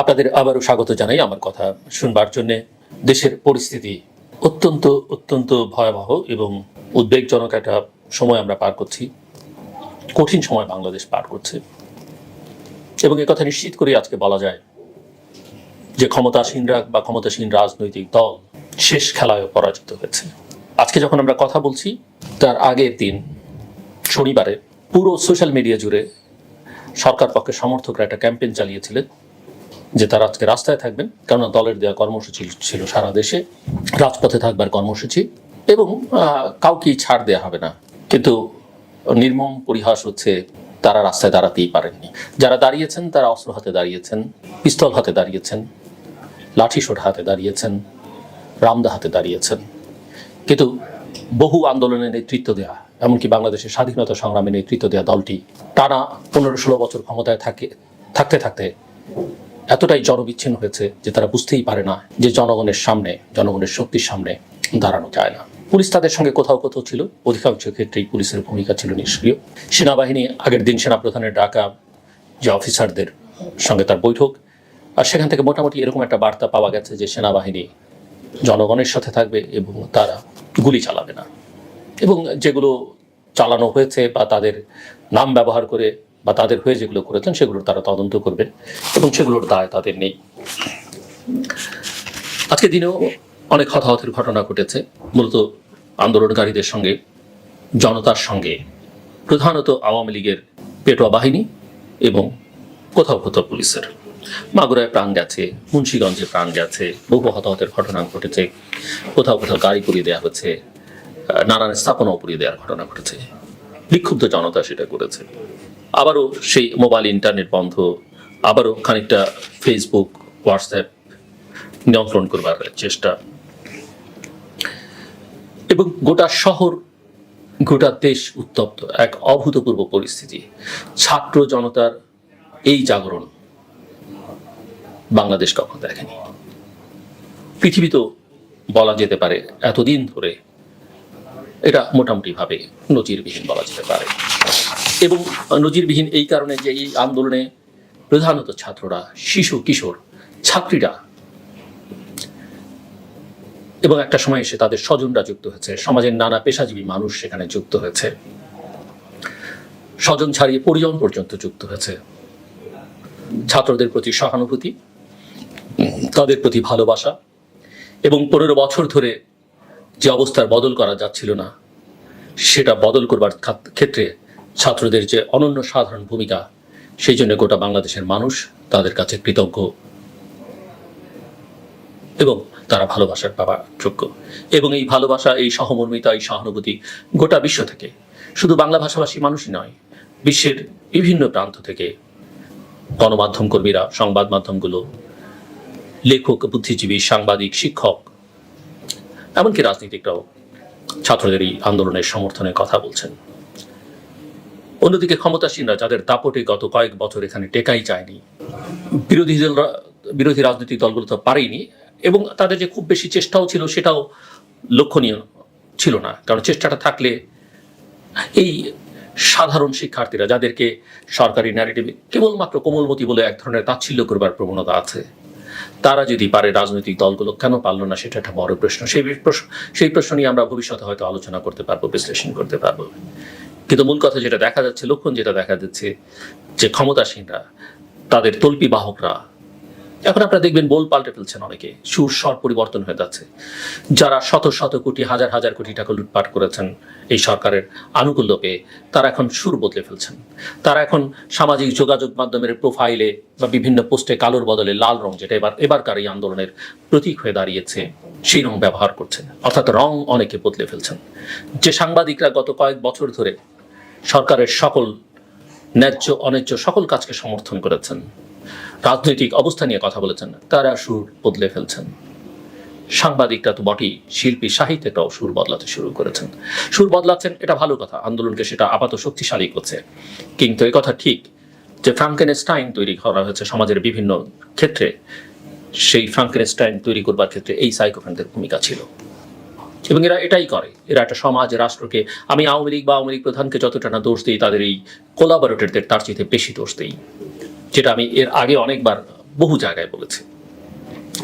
আপনাদের আবারও স্বাগত জানাই আমার কথা শুনবার জন্য। দেশের পরিস্থিতি অত্যন্ত অত্যন্ত ভয়াবহ এবং উদ্বেগজনক একটা সময় আমরা পার করছি। কঠিন সময় বাংলাদেশ পার করছে। এবং কথা নিশ্চিত করে আজকে বলা যায় যে ক্ষমতাসীনরা বা ক্ষমতাসীন রাজনৈতিক দল শেষ খেলায় পরাজিত হয়েছে। আজকে যখন আমরা কথা বলছি, তার আগের দিন, শনিবারে, পুরো সোশ্যাল মিডিয়া জুড়ে সরকার পক্ষের সমর্থকরা একটা ক্যাম্পেইন চালিয়েছিলেন। যে তারা আজকে রাস্তায় থাকবেন কেননা দলের দেওয়া কর্মসূচি ছিল সারা দেশে রাজপথে থাকবার কর্মসূচি এবং আহ, কাউকেই ছাড় দেওয়া হবে না। কিন্তু নির্মম পরিহাস হচ্ছে তারা রাস্তায় দাঁড়াতেই পারেননি। যারা দাঁড়িয়েছেন তারা অস্ত্র হাতে দাঁড়িয়েছেন পিস্তল হাতে দাঁড়িয়েছেন লাঠিসোট হাতে দাঁড়িয়েছেন রামদা হাতে দাঁড়িয়েছেন। কিন্তু বহু আন্দোলনের নেতৃত্ব দেওয়া এমনকি বাংলাদেশের স্বাধীনতা সংগ্রামে নেতৃত্ব দেওয়া দলটি টানা পনেরো ষোলো বছর ক্ষমতায় থাকে থাকতে থাকতে এতটাই জনবিচ্ছিন্ন হয়েছে যে তারা বুঝতেই পারে না যে জনগণের সামনে, জনগণের শক্তির সামনে দাঁড়ানো যায় না। পুলিশ তাদের সঙ্গে কোথাও কোথাও ছিল। অধিকাংশ ক্ষেত্রেই পুলিশের ভূমিকা ছিল নিষ্ক্রিয়। সেনাবাহিনী, আগের দিন সেনাপ্রধানের ডাকা যে অফিসারদের সঙ্গে তার বৈঠক, আর সেখান থেকে মোটামুটি এরকম একটা বার্তা পাওয়া গেছে যে সেনাবাহিনী জনগণের সাথে থাকবে এবং তারা গুলি চালাবে না। এবং যেগুলো চালানো হয়েছে বা তাদের নাম ব্যবহার করে বা তাদের হয়ে যেগুলো করেছেন সেগুলোর তারা তদন্ত করবেন এবং সেগুলোর দায় তাদের নেই। আজকে দিনেও অনেক হতাহতের ঘটনা ঘটেছে। মূলত আন্দোলনকারীদের সঙ্গে জনতার সঙ্গে প্রধানত আওয়ামী লীগের পেটোয়া বাহিনী এবং কোথাও কোথাও পুলিশের। মাগুরায় প্রাণ গেছে মুন্সীগঞ্জে প্রাণ গেছে বহু হতাহতের ঘটনা ঘটেছে। কোথাও কোথাও গাড়ি পুড়িয়ে দেওয়া আহ, নানান স্থাপনাও পুড়িয়ে দেওয়ার ঘটনা ঘটেছে। বিক্ষুব্ধ জনতা সেটা করেছে। আবারও সেই মোবাইল ইন্টারনেট বন্ধ, আবারও খানিকটা ফেসবুক হোয়াটসঅ্যাপ নিয়ন্ত্রণ করবার চেষ্টা। এবং গোটা শহর, গোটা দেশ উত্তপ্ত, এক অভূতপূর্ব পরিস্থিতি। ছাত্র জনতার এই জাগরণ বাংলাদেশ কখন দেখেনি। পৃথিবী তো বলা যেতে পারে এতদিন ধরে এটা মোটামুটিভাবে নজিরবিহীন বলা যেতে পারে। এবং নজিরবিহীন এই কারণে যে এই আন্দোলনে প্রধানত ছাত্ররা, শিশু, কিশোর, ছাত্রীরা। এবং একটা সময় এসে তাদের স্বজনরা যুক্ত হয়েছে। সমাজের নানা পেশাজীবী মানুষ সেখানে যুক্ত হয়েছে। স্বজন ছাড়িয়ে পরিজন পর্যন্ত যুক্ত হয়েছে। ছাত্রদের প্রতি সহানুভূতি, তাদের প্রতি ভালোবাসা এবং পনেরো বছর ধরে যে অবস্থার বদল করা যাচ্ছিল না, সেটা বদল করবার ক্ষেত্রে ছাত্রদের যে অনন্য সাধারণ ভূমিকা, সেই জন্য গোটা বাংলাদেশের মানুষ তাদের কাছে কৃতজ্ঞ এবং তারা ভালোবাসার পাওয়ার যোগ্য। এবং এই ভালোবাসা, এই সহমর্মিতা, এই সহানুভূতি গোটা বিশ্ব থেকে, শুধু বাংলা ভাষাভাষী মানুষই নয়, বিশ্বের বিভিন্ন প্রান্ত থেকে গণমাধ্যম কর্মীরা, সংবাদ মাধ্যমগুলো, লেখক, বুদ্ধিজীবী, সাংবাদিক, শিক্ষক, এমনকি রাজনীতিকরাও ছাত্রদের এই আন্দোলনের সমর্থনে কথা বলছেন। অন্যদিকে ক্ষমতাসীনরা যাদের দাপটে গত কয়েক বছর এখানে টেকাই যায়নি, বিরোধী বিরোধী রাজনৈতিক দলগুলো তো পারেনি, এবং তাদের যে খুব বেশি চেষ্টাও ছিল সেটাও লক্ষণীয় ছিল না। কারণ চেষ্টাটা থাকলে এই সাধারণ শিক্ষার্থীরা যাদেরকে সরকারি ন্যারেটিভে কেবলমাত্র কোমলমতি বলে এক ধরনের তাচ্ছিল্য করবার প্রবণতা আছে, তারা যদি পারে রাজনৈতিক দলগুলো, কেন পারল না সেটা একটা বড় প্রশ্ন। সেই প্রশ্ন সেই প্রশ্ন নিয়ে আমরা ভবিষ্যতে হয়তো আলোচনা করতে পারব, বিশ্লেষণ করতে পারব। কিন্তু মূল কথা যেটা দেখা যাচ্ছে, লক্ষণ যেটা দেখা যাচ্ছে, যে ক্ষমতাসীনরা, তাদের তল্পি বাহকরা, এখন আপনারা দেখবেন বোল পাল্টে ফেলছেন অনেকে, সুর স্বর পরিবর্তন হয়ে যাচ্ছে। যারা শত শত কোটি, হাজার হাজার কোটি টাকা লুটপাট করেছেন এই সরকারের আনুকূল্য পেয়ে, তারা এখন সুর বদলে ফেলছেন। তারা এখন সামাজিক যোগাযোগ মাধ্যমের প্রোফাইলে বা বিভিন্ন পোস্টে কালোর বদলে লাল রং, যেটা এবার, এবারকার এই আন্দোলনের প্রতীক হয়ে দাঁড়িয়েছে, সেই রং ব্যবহার করছেন। অর্থাৎ রং অনেকে বদলে ফেলছেন। যে সাংবাদিকরা গত কয়েক বছর ধরে সরকারের সকল ন্যায্য, অন্যায্য সকল কাজকে সমর্থন করেছেন। রাজনৈতিক অবস্থা নিয়ে কথা বলেছেন, তারা সুর বদলে ফেলছেন। সাংবাদিকরা তো বটেই, শিল্পী সাহিত্যিকরাও সুর বদলাতে শুরু করেছেন। সুর বদলাচ্ছেন, এটা ভালো কথা, আন্দোলনকে সেটা আপাত শক্তিশালী করছে। কিন্তু এই কথা ঠিক যে ফ্রাঙ্কেনস্টাইন তৈরি করা হয়েছে সমাজের বিভিন্ন ক্ষেত্রে। সেই ফ্রাঙ্কেনস্টাইন তৈরি করবার ক্ষেত্রে এই সাইকোফ্যানদের ভূমিকা ছিল। এবং এরা এটাই করে। এরা একটা সমাজ, রাষ্ট্রকে। আমি আওয়ামী লীগ বা আওয়ামী লীগ প্রধানকে যতটা না দোষ দিই, তাদের এই কোলাবরেটরদের তার চেয়ে বেশি দোষ দিই, যেটা আমি এর আগে অনেকবার বহু জায়গায় বলেছি।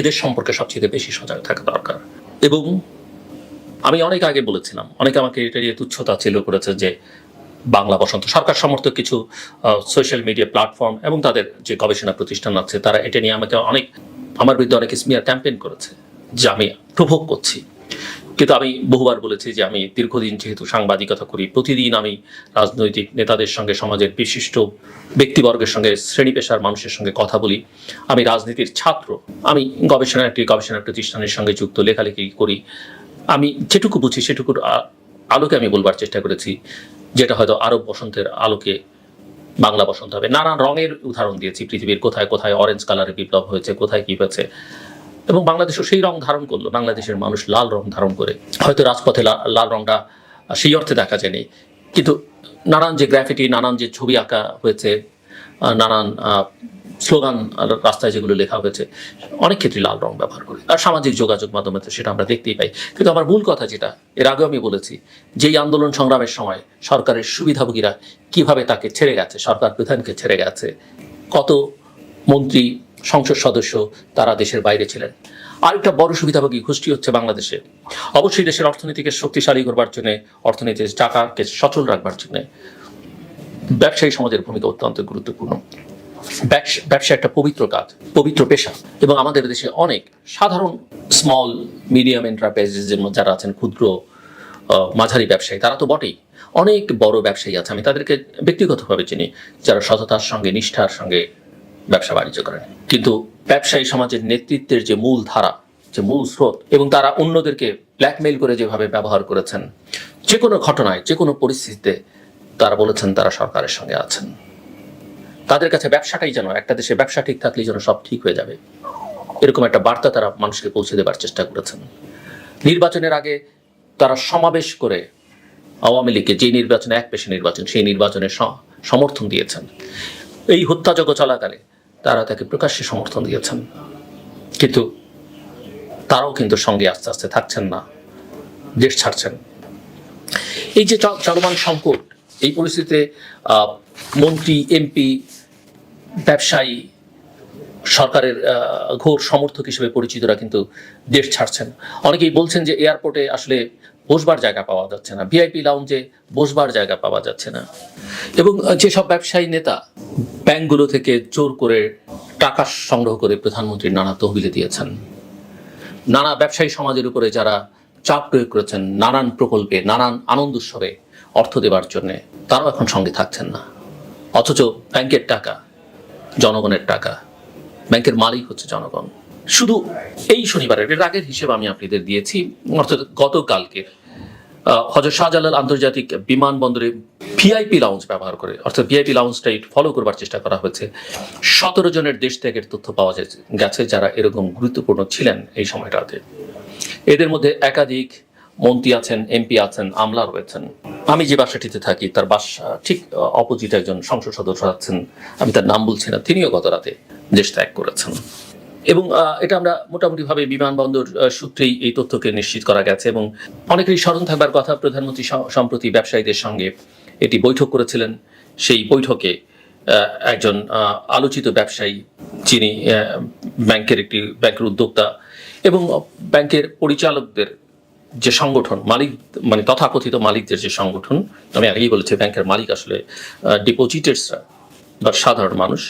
এদের সম্পর্কে সবচেয়ে বেশি সজাগ থাকা দরকার। এবং আমি অনেক আগে বলেছিলাম, অনেকে আমাকে এটা নিয়ে তুচ্ছতা ছিল করেছে যে বাংলা বসন্ত সরকার সমর্থক কিছু সোশ্যাল মিডিয়া প্ল্যাটফর্ম এবং তাদের যে গবেষণা প্রতিষ্ঠান আছে, তারা এটা নিয়ে আমাকে অনেক, আমার বিরুদ্ধে অনেক স্মিয়ার ক্যাম্পেইন করেছে, যে আমি প্রভোগ করছি। কিন্তু আমি বহুবার বলেছি যে আমি দীর্ঘদিন যেহেতু সাংবাদিকতা করি, প্রতিদিন আমি রাজনৈতিক নেতাদের সঙ্গে, সমাজের বিশিষ্ট ব্যক্তিবর্গের সঙ্গে, শ্রেণি পেশার মানুষের সঙ্গে কথা বলি। আমি রাজনীতির ছাত্র। আমি গবেষণা একটি গবেষণা প্রতিষ্ঠানের সঙ্গে যুক্ত, লেখালেখি করি। আমি যেটুকু বুঝি সেটুকুর আলোকে আমি বলবার চেষ্টা করেছি, যেটা হয়তো আরব বসন্তের আলোকে বাংলা বসন্ত হবে। নানান রঙের উদাহরণ দিয়েছি, পৃথিবীর কোথায় কোথায় অরেঞ্জ কালারের বিপ্লব হয়েছে, কোথায় কী হয়েছে। এবং বাংলাদেশও সেই রং ধারণ করল। বাংলাদেশের মানুষ লাল রং ধারণ করে। হয়তো রাজপথে লাল রংটা সেই অর্থে দেখা যায়নি। কিন্তু নানান যে গ্রাফিটি, নানান যে ছবি আঁকা হয়েছে নানান স্লোগান রাস্তায় যেগুলো লেখা হয়েছে, অনেক ক্ষেত্রে লাল রং ব্যবহার করে। আর সামাজিক যোগাযোগ মাধ্যমে তো সেটা আমরা দেখতেই পাই। কিন্তু আমার মূল কথা যেটা, এর আগেও আমি বলেছি, যেই আন্দোলন সংগ্রামের সময় সরকারের সুবিধাভোগীরা কীভাবে তাকে ছেড়ে গেছে, সরকার প্রধানকে ছেড়ে গেছে, কত মন্ত্রী সংসদ সদস্য তারা দেশের বাইরে ছিলেন। আরেকটা বড় সুবিধাভোগী গোষ্ঠী হচ্ছে বাংলাদেশে। অবশ্যই দেশের অর্থনীতিকে শক্তিশালী করবার জন্য অর্থনীতির টাকাকে সচল রাখবার জন্য ব্যবসায়ী সমাজের ভূমিকা অত্যন্ত গুরুত্বপূর্ণ। ব্যবসা একটা পবিত্র কাজ, পবিত্র পেশা এবং আমাদের দেশে অনেক সাধারণ স্মল মিডিয়াম এন্টারপ্রাইজেস যারা আছেন ক্ষুদ্র মাঝারি ব্যবসায়ী, তারা তো বটেই। অনেক বড় ব্যবসায়ী আছে, আমি তাদেরকে ব্যক্তিগতভাবে চিনি, যারা সততার সঙ্গে, নিষ্ঠার সঙ্গে ব্যবসা বাণিজ্য করেন কিন্তু ব্যবসায়ী সমাজের নেতৃত্বের যে মূল ধারা, যে মূল স্রোত এবং তারা অন্যদেরকে ব্ল্যাকমেইল করে যেভাবে ব্যবহার করেছেন, যে কোনো ঘটনায়, যে কোনো পরিস্থিতিতে তারা বলেছেন তারা সরকারের সঙ্গে আছেন। তাদের কাছে ব্যবসাটাই যেন, একটা দেশে ব্যবসা ঠিক থাকলেই যেন সব ঠিক হয়ে যাবে। এরকম একটা বার্তা তারা মানুষকে পৌঁছে দেবার চেষ্টা করেছেন। নির্বাচনের আগে তারা সমাবেশ করে আওয়ামী লীগকে যে নির্বাচনে এক পেশে নির্বাচন, সেই নির্বাচনে সমর্থন দিয়েছেন। এই হত্যাযজ্ঞ চলাকালে তারা তাকে প্রকাশ্যে সমর্থন দিয়েছেন। কিন্তু তারাও কিন্তু সঙ্গে আস্তে আস্তে থাকছেন না, দেশ ছাড়ছেন। এই যে চলমান সংকট, এই পরিস্থিতিতে মন্ত্রী, এমপি, ব্যবসায়ী, সরকারের ঘোর সমর্থক হিসেবে পরিচিতরা কিন্তু দেশ ছাড়ছেন। অনেকেই বলছেন যে এয়ারপোর্টে আসলে বসবার জায়গা পাওয়া যাচ্ছে না। ভিআইপি লাউঞ্জে বসবার জায়গা পাওয়া যাচ্ছে না। এবং যেসব ব্যবসায়ী নেতা ব্যাংকগুলো থেকে জোর করে টাকা সংগ্রহ করে প্রধানমন্ত্রীর নানা তহবিলে দিয়েছেন, নানা ব্যবসায়ী সমাজের উপরে যারা চাপ প্রয়োগ করেছেন, নানান প্রকল্পে, নানান আনন্দ উৎসবে অর্থ দেবার জন্য, তারাও এখন সঙ্গে থাকছেন না। অথচ ব্যাংকের টাকা জনগণের টাকা। ব্যাংকের মালিক হচ্ছে জনগণ। শুধু এই শনিবারের, এর আগের হিসেবে আমি আপনাদের দিয়েছি, অর্থাৎ গতকালকে হজরত শাহজালাল আন্তর্জাতিক বিমানবন্দরে ভিআইপি লাউঞ্জ ব্যবহার করে, অর্থাৎ ভিআইপি লাউঞ্জটাই ফলো করবার চেষ্টা করা হয়েছে। সতেরো জনের দেশ ত্যাগের তথ্য পাওয়া গেছে যারা এরকম গুরুত্বপূর্ণ ছিলেন এই সময়টাতে। এদের মধ্যে একাধিক মন্ত্রী আছেন, এমপি আছেন, আমলা রয়েছেন। আমি যে বাসাটিতে থাকি, তার বাসা ঠিক অপোজিট একজন সংসদ সদস্য আছেন, আমি তার নাম বলছি না, তিনিও গত রাতে দেশ ত্যাগ করেছেন। এবং এটা আমরা মোটামুটিভাবে বিমানবন্দর সূত্রেই এই তথ্যকে নিশ্চিত করা গেছে এবং অনেকেরই স্মরণ থাকবার কথা প্রধানমন্ত্রী সম্প্রতি ব্যবসায়ীদের সঙ্গে এটি বৈঠক করেছিলেন। সেই বৈঠকে একজন আলোচিত ব্যবসায়ী যিনি ব্যাংকের একটি, ব্যাংকের উদ্যোক্তা এবং ব্যাংকের পরিচালকদের যে সংগঠন, মালিক মানে তথাকথিত মালিকদের যে সংগঠন, আমি আগেই বলেছি ব্যাংকের মালিক আসলে ডিপোজিটার্সরা বা সাধারণ মানুষ।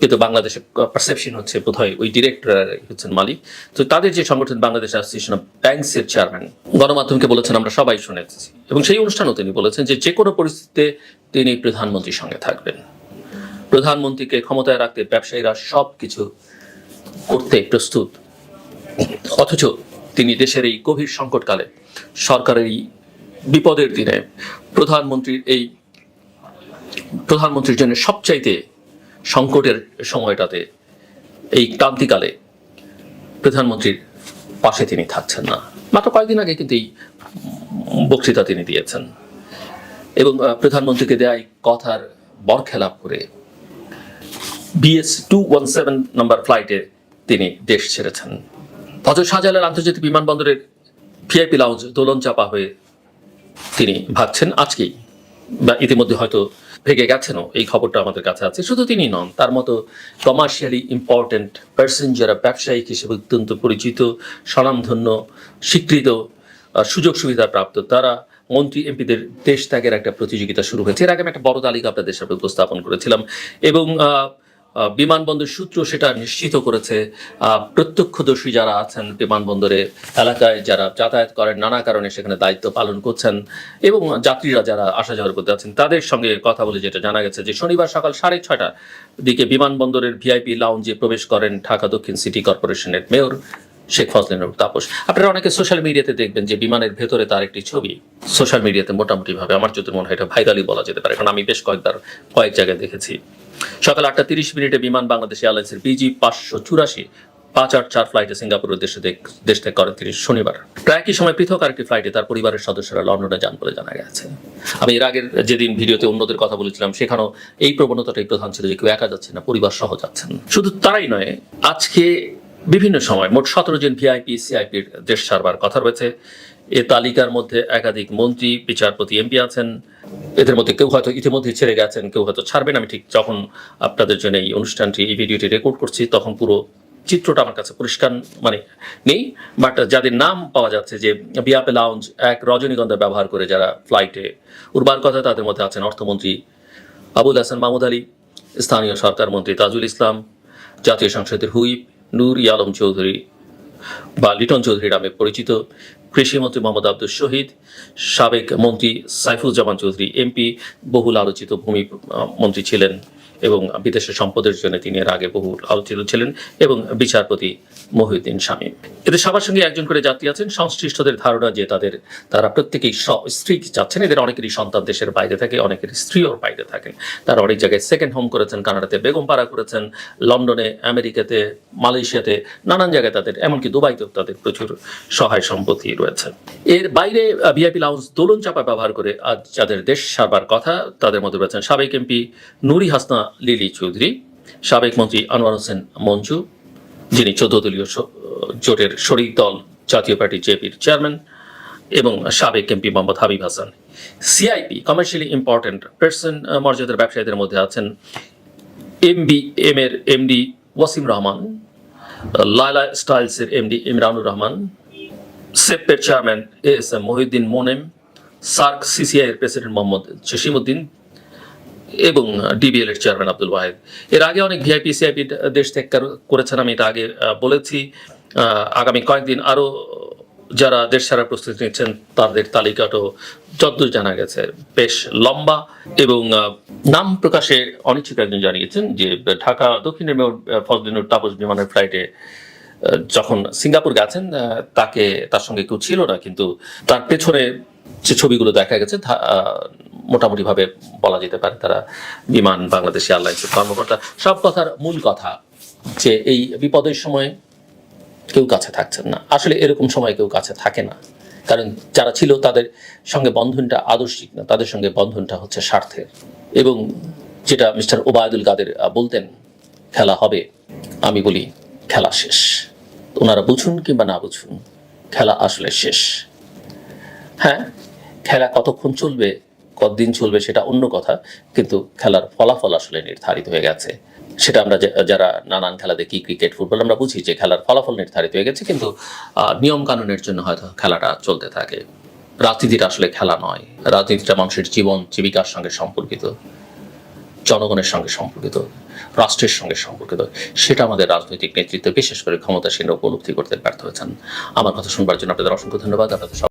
কিন্তু বাংলাদেশে পারসেপশন হচ্ছে বোধহয় ওই ডিরেক্টর হচ্ছেন মালিক। তো তাদের যে সংগঠন বাংলাদেশ অ্যাসোসিয়েশন অফ ব্যাংকস এর চেয়ারম্যান গণমাধ্যমকে বলেছেন, আমরা সবাই শুনেছি। এবং সেই অনুষ্ঠানেও তিনি বলেছেন যে যে কোনো পরিস্থিতিতে তিনি প্রধানমন্ত্রীর সঙ্গে থাকবেন। প্রধানমন্ত্রীকে ক্ষমতায় রাখতে ব্যবসায়ীরা সব কিছু করতে প্রস্তুত। অথচ তিনি দেশের এই গভীর সংকটকালে, সরকারের এই বিপদের দিনে প্রধানমন্ত্রীর এই প্রধানমন্ত্রীর জন্য সবচাইতে সংকটের সময়টাতে, এই ক্রান্তিকালে প্রধানমন্ত্রীর পাশে তিনি থাকছেন না। মাত্র কয়েকদিন আগে কিন্তু এই বক্তৃতা তিনি দিয়েছেন। এবং প্রধানমন্ত্রীকে দেয়া কথার বরখেলাপ করে BS two one seven number ফ্লাইটে তিনি দেশ ছেড়েছেন। হজরত শাহজালাল আন্তর্জাতিক বিমানবন্দরের ভিআইপি লাউঞ্জ দোলন চাপা হয়ে তিনি ভাগছেন। আজকেই বা ইতিমধ্যে হয়তো ভেগে গেছেনও এই খবরটা আমাদের কাছে আছে। শুধু তিনি নন, তার মতো কমার্শিয়ালি ইম্পর্ট্যান্ট পার্সন যারা ব্যবসায়িক হিসেবে অত্যন্ত পরিচিত, স্বনামধন্য, স্বীকৃত সুযোগ সুবিধা প্রাপ্ত, তারা মন্ত্রী এমপিদের দেশ ত্যাগের একটা প্রতিযোগিতা শুরু হয়েছে। এর আগে আমি একটা বড় তালিকা আপনাদের সামনে উপস্থাপন করেছিলাম এবং বিমানবন্দর সূত্র সেটা নিশ্চিত করেছে। প্রত্যক্ষদর্শী যারা আছেন বিমানবন্দরে এলাকায়, যারা যাতায়াত করেন, নানা কারণে সেখানে দায়িত্ব পালন করছেন এবং যাত্রীরা যারা আসা যাওয়ার করতে আছেন তাদের সঙ্গে কথা বলে যেটা জানা গেছে যে শনিবার সকাল সাড়ে ছয়টার দিকে বিমানবন্দরের ভিআইপি লাউঞ্জে প্রবেশ করেন ঢাকা দক্ষিণ সিটি কর্পোরেশনের মেয়র শেখ ফজলিনুর তাপস। আপনারা অনেকে সোশ্যাল মিডিয়াতে দেখবেন যে বিমানের ভেতরে তার একটি ছবি। সোশ্যাল মিডিয়াতে মোটামুটি ভাবে আমার যদি মনে হয় এটা ভাইরালই বলা যেতে পারে, কারণ আমি বেশ কয়েকবার কয়েক জায়গায় দেখেছি। সকাল আটটা তিরিশ মিনিটে বিমান বাংলাদেশ এয়ারলাইন্সের বিজি পাঁচশো চুরাশি পাঁচ আট চার ফ্লাইটে সিঙ্গাপুরের উদ্দেশ্যে দেশ ত্যাগ করেন তিনি শনিবার। প্রায় একই সময় পৃথক আরেকটি ফ্লাইটে তার পরিবারের সদস্যরা লন্ডনে যান বলে জানা গেছে। আমি এর আগের যেদিন ভিডিওতে অন্যদের কথা বলেছিলাম, সেখানেও এই প্রবণতাটাই প্রধান ছিল যে কেউ একা যাচ্ছে না, পরিবার সহ যাচ্ছেন। শুধু তারাই নয়, আজকে বিভিন্ন সময় মোট সতেরো জন ভিআইপি, সিআইপির দেশ সারবার কথা রয়েছে। এ তালিকার মধ্যে একাধিক মন্ত্রী, বিচারপতি, এমপি আছেন। এদের মধ্যে কেউ হয়তো ইতিমধ্যে ছেড়ে গেছেন, কেউ হয়তো ছাড়বেন। আমি ঠিক যখন আপনাদের জন্য এই অনুষ্ঠানটি, এই ভিডিওটি রেকর্ড করছি, তখন পুরো চিত্রটা আমার কাছে পরিষ্কার মানে নেই। বাট যাদের নাম পাওয়া যাচ্ছে যে বিয়াপে লাউঞ্জ এক রজনীগন্ধা ব্যবহার করে যারা ফ্লাইটে উড়বার কথা, তাদের মধ্যে আছেন অর্থমন্ত্রী আবুল হাসান মাহমুদ আলী, স্থানীয় সরকার মন্ত্রী তাজুল ইসলাম, জাতীয় সংসদের হুইপ নূর ইয়ালম চৌধুরী বা লিটন চৌধুরী নামে পরিচিত কৃষিমন্ত্রী মোহাম্মদ আব্দুল শহীদ, সাবেক মন্ত্রী সাইফুজ্জামান চৌধুরী, এমপি, বহুল আলোচিত ভূমি মন্ত্রী ছিলেন। এবং বিদেশের সম্পদের জন্য তিনি এর আগে বহু আলোচিত ছিলেন এবং বিচারপতি মহিউদ্দিন শামীম। এদের সবার সঙ্গে একজন করে যাত্রী আছেন। সংশ্লিষ্টদের ধারণা যে তাদের, তারা প্রত্যেকেই স্ত্রী যাচ্ছেন। এদের অনেকেরই সন্তান দেশের বাইরে থাকে, অনেকের স্ত্রীও বাইরে থাকেন। তারা অনেক জায়গায় সেকেন্ড হোম করেছেন, কানাডাতে বেগমপাড়া করেছেন, লন্ডনে, আমেরিকাতে, মালয়েশিয়াতে, নানান জায়গায় তাদের, এমনকি দুবাইতেও তাদের প্রচুর সহায় সম্পত্তি রয়েছে। এর বাইরে ভিআইপি লাউন্স দোলন চাপা ব্যবহার করে আজ যাদের দেশ সারবার কথা, তাদের মধ্যে রয়েছেন সাবেক এমপি নুরি হাসনা লিলি চৌধুরী, সাবেক মন্ত্রী আনোয়ার হোসেন মঞ্জু, যিনি চোদ্দ দলীয় জোটের শরিক দল জাতীয় পার্টি জেপির চেয়ারম্যান এবং সাবেক MP Mohammad Habib Hasan. CIP commercially important person মর্যাদার ব্যবসায়ীদের মধ্যে আছেন এমবি এম এর এমডি ওয়াসিম রহমান লায়লা স্টাইলসের MD Imranur Rahman সেপের chairman A S M Mohiuddin Monem, SAARC CCI এর প্রেসিডেন্ট মোহাম্মদ জসিমউদ্দিন এবং ডিবিএল এর চেয়ারম্যান আব্দুল ওয়াহেদ। এর আগে অনেক ভিআইপি সিআইপি দেশ ত্যাগ করেছেন, আমি এটা আগে বলেছি। আগামী কয়েকদিন আরও যারা দেশ ছাড়ার প্রস্তুতি নিচ্ছেন, তাদের তালিকাটাও যদ্দূর জানা গেছে, বেশ লম্বা এবং নাম প্রকাশে অনিচ্ছুক একজন জানিয়েছেন যে, ঢাকা দক্ষিণের মেয়র ফজলিনুর তাপস বিমানের ফ্লাইটে যখন সিঙ্গাপুর গেছেন তাকে, তার সঙ্গে কেউ ছিল না, কিন্তু তার পেছনে যে ছবিগুলো দেখা গেছে ধা- আহ, মোটামুটি ভাবে বলা যেতে পারে তারা বিমান বাংলাদেশ এয়ারলাইন্সের কর্মকর্তা। সব কথার মূল কথা যে এই বিপদের সময় কেউ কাছে থাকছেন না। আসলে এরকম সময় কেউ কাছে থাকে না। কারণ যারা ছিল তাদের সঙ্গে বন্ধনটা আদর্শিক না তাদের সঙ্গে বন্ধনটা হচ্ছে স্বার্থের। এবং যেটা মিস্টার ওবায়দুল কাদের বলতেন খেলা হবে আমি বলি খেলা শেষ। ওনারা বুঝুন কিংবা না বুঝুন খেলা আসলে শেষ। হ্যাঁ খেলা কতক্ষণ চলবে, কতদিন চলবে সেটা অন্য কথা, কিন্তু খেলার ফলাফল আসলে নির্ধারিত হয়ে গেছে। সেটা আমরা যারা নানান খেলা দেখি, ক্রিকেট, ফুটবল, আমরা বুঝি যে খেলার ফলাফল নির্ধারিত হয়ে গেছে, কিন্তু নিয়ম কানুনের জন্য হয়তো খেলাটা চলতে থাকে। রাজনীতিটা আসলে খেলা নয়। রাজনীতিটা মানুষের জীবন, জীবিকার সঙ্গে সম্পর্কিত, জনগণের সঙ্গে সম্পর্কিত, রাষ্ট্রের সঙ্গে সম্পর্কিত। সেটা আমাদের রাজনৈতিক নেতৃত্ব বিশেষ করে ক্ষমতাসীন উপলব্ধি করতে ব্যর্থ হয়েছেন। আমার কথা শুনবার জন্য আপনাদের অসংখ্য ধন্যবাদ। আপনাদের